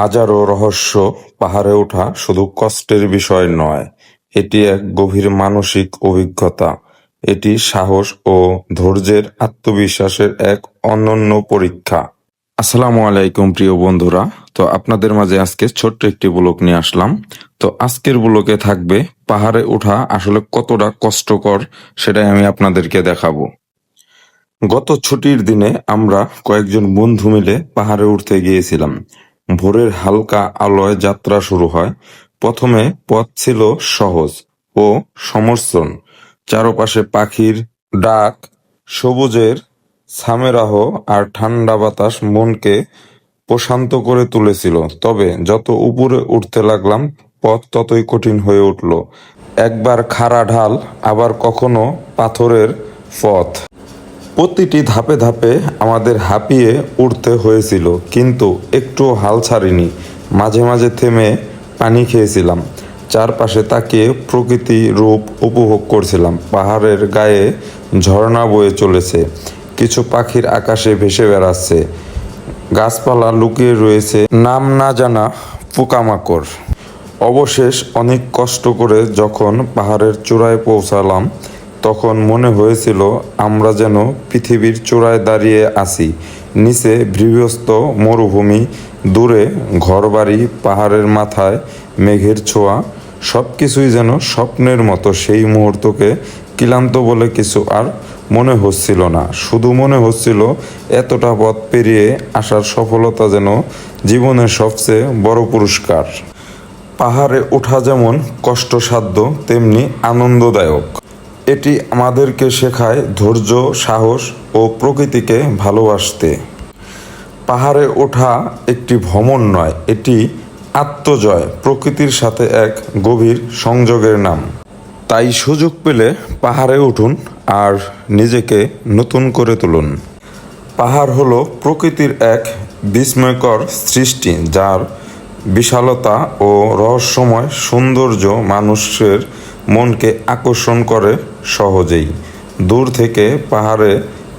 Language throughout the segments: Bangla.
হাজারো রহস্য পাহাড়ে ওঠা শুধু কষ্টের বিষয় নয়, এটি এক গভীর মানসিক অভিজ্ঞতা। এটি সাহস ও ধৈর্যের আত্মবিশ্বাসের এক অনন্য পরীক্ষা। আসসালামু আলাইকুম প্রিয় বন্ধুরা, তো আপনাদের মাঝে আজকে ছোট্ট একটি ব্লক নিয়ে আসলাম। তো আজকের ব্লকে থাকবে পাহাড়ে ওঠা আসলে কতটা কষ্টকর সেটাই আমি আপনাদেরকে দেখাবো। গত ছুটির দিনে আমরা কয়েকজন বন্ধু মিলে পাহাড়ে উঠতে গিয়েছিলাম। ভোরের হালকা আলোয় যাত্রা শুরু হয়। প্রথমে পথ ছিল সহজ ও সমর্থন। চারপাশে পাখির ডাক, সবুজের সামেরাহ আর ঠান্ডা বাতাস মনকে প্রশান্ত করে তুলেছিল। তবে যত উপরে উঠতে লাগলাম, পথ ততই কঠিন হয়ে উঠল। একবার খাড়া ঢাল, আবার কখনো পাথরের পথ। প্রতিটি ধাপে ধাপে আমাদের হাঁপিয়ে উঠতে হয়েছিল, কিন্তু একটু হাল ছাড়িনি। মাঝে মাঝে থেমে পানি খেয়েছিলাম। চারপাশে তাকিয়ে প্রকৃতি রূপ উপভোগ করছিলাম। পাহাড়ের গায়ে ঝর্ণা বয়ে চলেছে। কিছু পাখির আকাশে ভেসে বেড়াচ্ছে। গাছপালা লুকিয়ে রয়েছে নাম না জানা পোকামাকড়। অবশেষ অনেক কষ্ট করে যখন পাহাড়ের চূড়ায় পৌঁছালাম তখন মনে হয়েছিল, আমরা যেন পৃথিবীর চূড়ায় দাঁড়িয়ে আছি। নিচে বিভস্ত মরুভূমি, দূরে ঘরবাড়ি, পাহাড়ের মাথায় মেঘের ছোঁয়া। সব কিছুই যেন স্বপ্নের মতো। সেই মুহূর্তকে ক্লান্ত বলে কিছু আর মনে হচ্ছিল না। শুধু মনে হচ্ছিল, এতটা পথ পেরিয়ে আসার সফলতা যেন জীবনের সবচেয়ে বড় পুরস্কার। পাহাড়ে ওঠা যেমন কষ্টসাধ্য, তেমনি আনন্দদায়ক। এটি আমাদেরকে শেখায় ধৈর্য, সাহস ও প্রকৃতিকে ভালোবাসতে। পাহাড়ে ওঠা একটি ভ্রমণ নয়, এটি আত্মজয়, প্রকৃতির সাথে এক গভীর সংযোগের নাম। তাই সুযোগ পেলে পাহাড়ে উঠুন আর নিজেকে নতুন করে তুলুন। পাহাড় হলো প্রকৃতির এক বিস্ময়কর সৃষ্টি, যার বিশালতা ও রহস্যময় সৌন্দর্য মানুষের মনকে আকর্ষণ করে সহজেই। দূর থেকে পাহাড়ে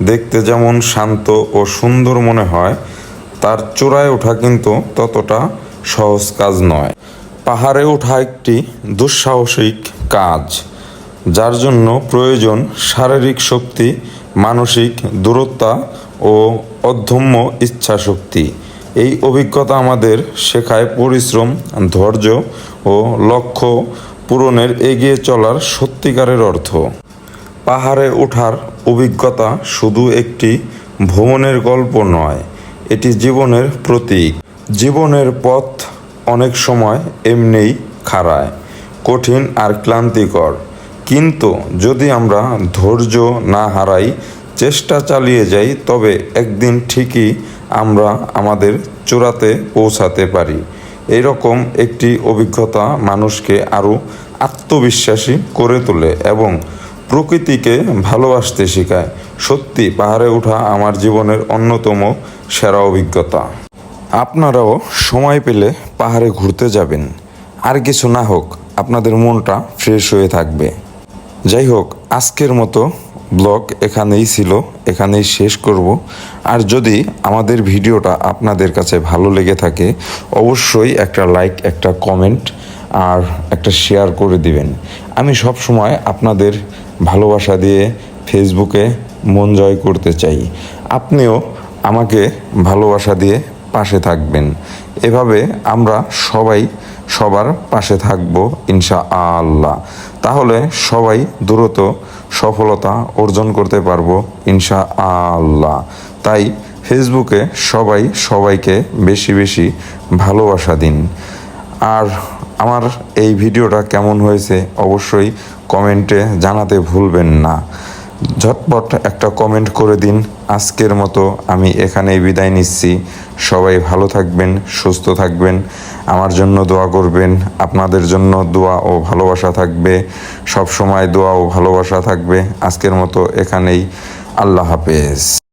দেখতে যেমন শান্ত ও সুন্দর মনে হয়, তার চূড়ায় ওঠা কিন্তু ততটা সহজ কাজ নয়। পাহাড়ে ওঠা একটি দুঃসাহসিক কাজ, যার জন্য প্রয়োজন শারীরিক শক্তি, মানসিক দূরত্বা ও অদম্য ইচ্ছাশক্তি। এই অভিজ্ঞতা আমাদের শেখায় পরিশ্রম, ধৈর্য ও লক্ষ্য পূরণের এগিয়ে চলার সত্যিকারের অর্থ। পাহাড়ে ওঠার অভিজ্ঞতা শুধু একটি ভ্রমণের গল্প নয়, এটি জীবনের প্রতীক। জীবনের পথ অনেক সময় এমনিই খাড়ায়, কঠিন আর ক্লান্তিকর। কিন্তু যদি আমরা ধৈর্য না হারাই, চেষ্টা চালিয়ে যাই, তবে একদিন ঠিকই আমরা আমাদের চূড়াতে পৌঁছাতে পারি। এরকম একটি অভিজ্ঞতা মানুষকে আরও আত্মবিশ্বাসী করে তোলে এবং প্রকৃতিকে ভালোবাসতে শেখায়। সত্যি, পাহাড়ে ওঠা আমার জীবনের অন্যতম সেরা অভিজ্ঞতা। আপনারাও সময় পেলে পাহাড়ে ঘুরতে যাবেন। আর কিছু না হোক, আপনাদের মনটা ফ্রেশ হয়ে থাকবে। যাই হোক, আজকের মতো ব্লগ এখানেই ছিল, এখানেই শেষ করব। আর যদি আমাদের ভিডিওটা আপনাদের কাছে ভালো লেগে থাকে, অবশ্যই একটা লাইক, একটা কমেন্ট, আর একটা শেয়ার করে দিবেন। আমি সব সময় আপনাদের ভালোবাসা দিয়ে ফেসবুকে মন জয় করতে চাই। আপনিও আমাকে ভালোবাসা দিয়ে পাশে থাকবেন। এভাবে আমরা সবাই সবার পাশে থাকব ইনশা আল্লাহ তাহলে সবাই দ্রুত সফলতা অর্জন করতে পারব ইনশা আল্লাহ তাই ফেসবুকে সবাই সবাইকে বেশি বেশি ভালোবাসা দিন। আর আমার এই ভিডিওটা কেমন হয়েছে অবশ্যই কমেন্টে জানাতে ভুলবেন না। ঝটপট একটা কমেন্ট করে দিন। আজকের মতো আমি এখানেই বিদায় নিচ্ছি। সবাই ভালো থাকবেন, সুস্থ থাকবেন, আমার জন্য দোয়া করবেন, আপনাদের জন্য দোয়া ও ভালোবাসা থাকবে সব সময় দোয়া ও ভালোবাসা থাকবে। আজকের মতো এখানেই। আল্লাহ হাফেজ।